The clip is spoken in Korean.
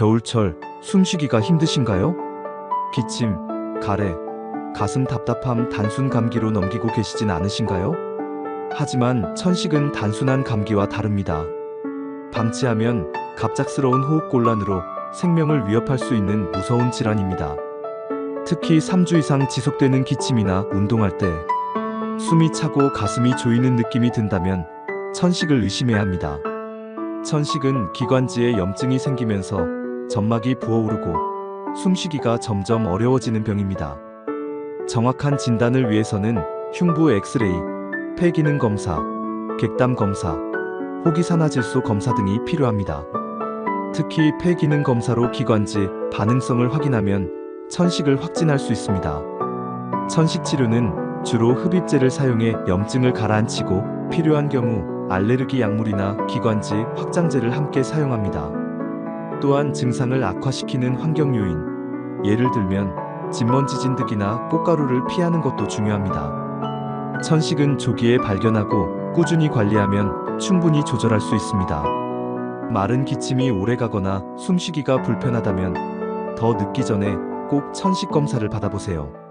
겨울철 숨쉬기가 힘드신가요? 기침, 가래, 가슴 답답함 단순 감기로 넘기고 계시진 않으신가요? 하지만 천식은 단순한 감기와 다릅니다. 방치하면 갑작스러운 호흡곤란으로 생명을 위협할 수 있는 무서운 질환입니다. 특히 3주 이상 지속되는 기침이나 운동할 때 숨이 차고 가슴이 조이는 느낌이 든다면 천식을 의심해야 합니다. 천식은 기관지에 염증이 생기면서 점막이 부어오르고 숨쉬기가 점점 어려워지는 병입니다. 정확한 진단을 위해서는 흉부 엑스레이, 폐 기능 검사, 객담 검사, 호기산화질소 검사 등이 필요합니다. 특히 폐 기능 검사로 기관지 반응성을 확인하면 천식을 확진할 수 있습니다. 천식 치료는 주로 흡입제를 사용해 염증을 가라앉히고 필요한 경우 알레르기 약물이나 기관지 확장제를 함께 사용합니다. 또한 증상을 악화시키는 환경 요인, 예를 들면 진먼지 진드기나 꽃가루를 피하는 것도 중요합니다. 천식은 조기에 발견하고 꾸준히 관리하면 충분히 조절할 수 있습니다. 마른 기침이 오래가거나 숨쉬기가 불편하다면 더 늦기 전에 꼭 천식 검사를 받아보세요.